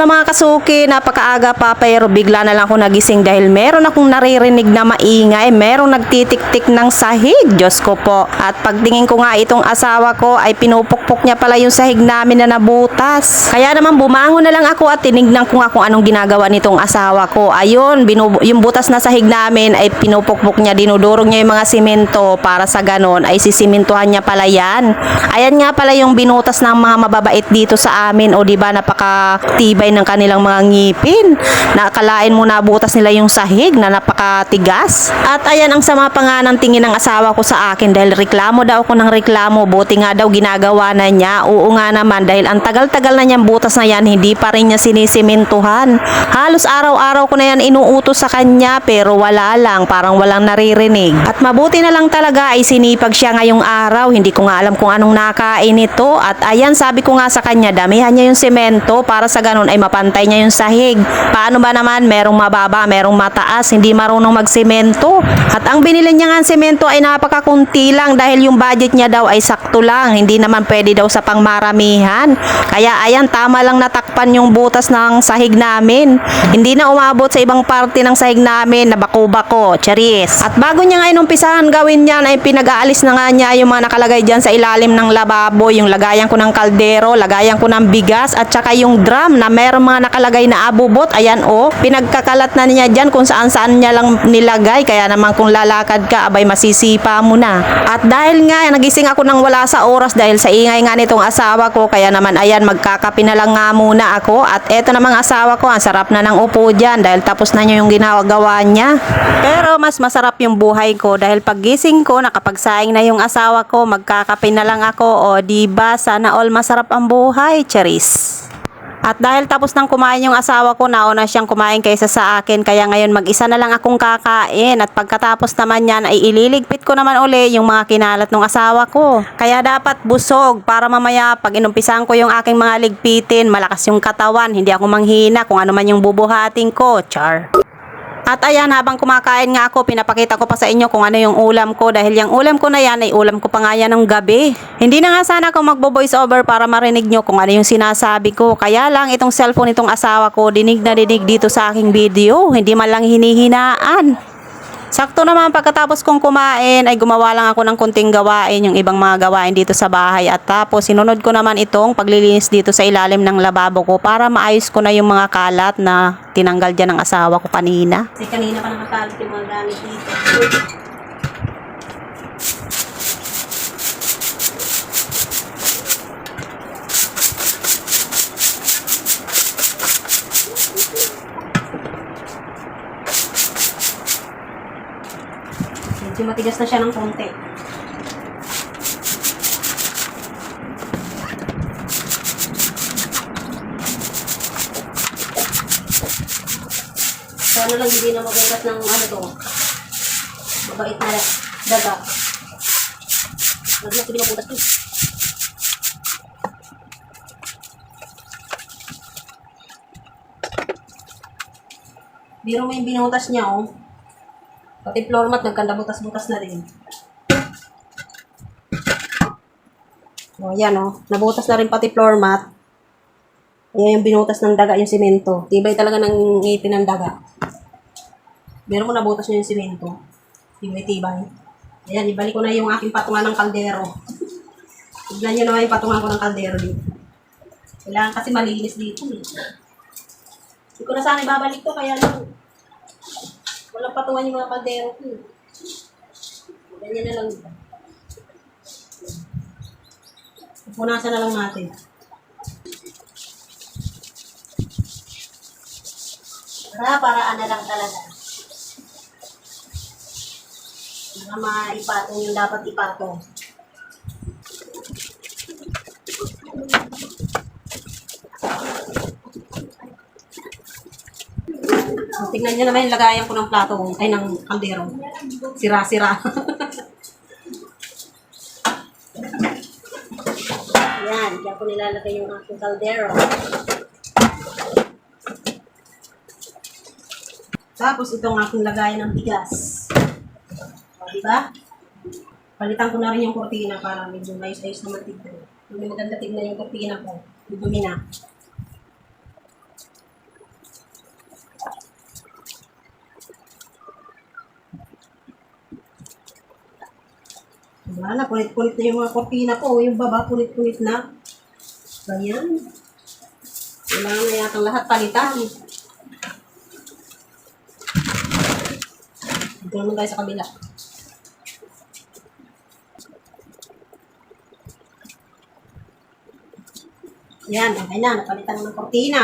Alam mga kasuki, napakaaga pa pero bigla na lang ako nagising dahil meron akong naririnig na maingay, meron nagtitik-tik ng sahig, Diyos ko po. At pagtingin ko nga itong asawa ko ay pinupukpok niya pala yung sahig namin na nabutas. Kaya naman bumangon na lang ako at tinignan ko nga kung anong ginagawa nitong asawa ko. Ayun, yung butas na sahig namin ay pinupukpok niya, dinudurog niya yung mga simento para sa ganon ay sisimintuhan niya pala yan. Ayan nga pala yung binutas ng mga mababait dito sa amin o di ba napakatibay ng kanilang mga ngipin. Nakalain mo na butas nila yung sahig na napakatigas. At ayan ang sama pa nga ng tingin ng asawa ko sa akin dahil reklamo daw ako ng reklamo. Buti nga daw ginagawa na niya. Oo nga naman dahil ang tagal-tagal na niyang butas na yan hindi pa rin niya sinisimintuhan. Halos araw-araw ko na yan inuutos sa kanya pero wala lang. Parang walang naririnig. At mabuti na lang talaga ay sinipag siya ngayong araw. Hindi ko nga alam kung anong nakain ito. At ayan sabi ko nga sa kanya damihan niya yung semento para sa ganun ay mapantay niya yung sahig. Paano ba naman merong mababa, merong mataas, hindi marunong magsemento. At ang binili niya nga semento ay napakakunti lang dahil yung budget niya daw ay sakto lang. Hindi naman pwede daw sa pangmaramihan. Kaya ayan, tama lang natakpan yung butas ng sahig namin. Hindi na umabot sa ibang parte ng sahig namin na bako-bako, charis. At bago niya ngayon umpisahan gawin yan ay pinag-aalis na nga niya yung mga nakalagay dyan sa ilalim ng lababo, yung lagayan ko ng kaldero, lagayan ko ng bigas at saka yung drum na meron mga nakalagay na abubot. Ayan o, pinagkakalat na niya dyan kung saan saan niya lang nilagay. Kaya naman kung lalakad ka, abay masisipa mo na. At dahil nga, nagising ako nang wala sa oras dahil sa ingay nga nitong asawa ko. Kaya naman ayan, magkakapi na lang nga muna ako. At eto namang asawa ko, ang sarap na ng upo dyan dahil tapos na niya yung ginagawa niya. Pero mas masarap yung buhay ko dahil paggising ko, nakapagsaing na yung asawa ko, magkakape na lang ako. O di ba sana all masarap ang buhay, Charis. At dahil tapos nang kumain yung asawa ko, nauna siyang kumain kaysa sa akin. Kaya ngayon mag-isa na lang akong kakain. At pagkatapos naman yan ay ililigpit ko naman uli yung mga kinalat ng asawa ko. Kaya dapat busog para mamaya pag inumpisahan ko yung aking mga ligpitin, malakas yung katawan. Hindi ako manghina kung ano man yung bubuhatin ko. Char. At ayan, habang kumakain nga ako, pinapakita ko pa sa inyo kung ano yung ulam ko. Dahil yung ulam ko na yan ay ulam ko pa nga yan ng gabi. Hindi na nga sana ako magbo-voice over para marinig nyo kung ano yung sinasabi ko. Kaya lang, itong cellphone itong asawa ko, dinig na dinig dito sa aking video. Hindi man lang hinihinaan. Sakto naman pagkatapos kong kumain ay gumawa lang ako ng kunting gawain yung ibang mga gawain dito sa bahay at tapos sinunod ko naman itong paglilinis dito sa ilalim ng lababo ko para maayos ko na yung mga kalat na tinanggal dyan ng asawa ko kanina. Kasi kanina pa nakakalit yung mga gamit dito. Medyo matigas na siya ng konti. Sana lang hindi na mabukas ng ano to. Mabait na daga. Huwag na hindi mabukas to. Biro mo yung binutas niya, oh. Pati floor mat, nagkanda butas-butas na rin. O, yan o. Nabutas na rin pati floor mat. Ayan yung binutas ng daga, yung simento. Tibay talaga ng ngipin ng daga. Meron mo nabutas niya yung simento. Tibay-tibay. Ayan, ibalik ko na yung aking patungan ng kaldero. Tignan nyo naman yung patungan ko ng kaldero dito. Kailangan kasi malinis dito. Eh. Hindi ko na sana ibabalik to, kaya lang Walang patungan yung mga kaldero ko. eh. Ganyan na lang. Pupunasan na lang natin. Para paraan na lang talaga. Para maipatong yung dapat ipatong. So, tingnan nyo naman yung lagayan ko ng plato, ay ng kaldero. Sira-sira. Yan, diyan ko nilalagay yung aking kaldero. Tapos itong aking lagayan ng bigas. O, diba? Palitan ko na rin yung kortina para medyo ayos-ayos naman tignan. Hindi maganda tignan yung kortina ko. Dumi na. Wala na, punit-punit na yung mga kortina ko. Yung baba, punit-punit na. Ganyan. Kailangan na yata lahat palitan. Dito naman tayo sa kabila. Yan, okay na. Napalitan ng kortina.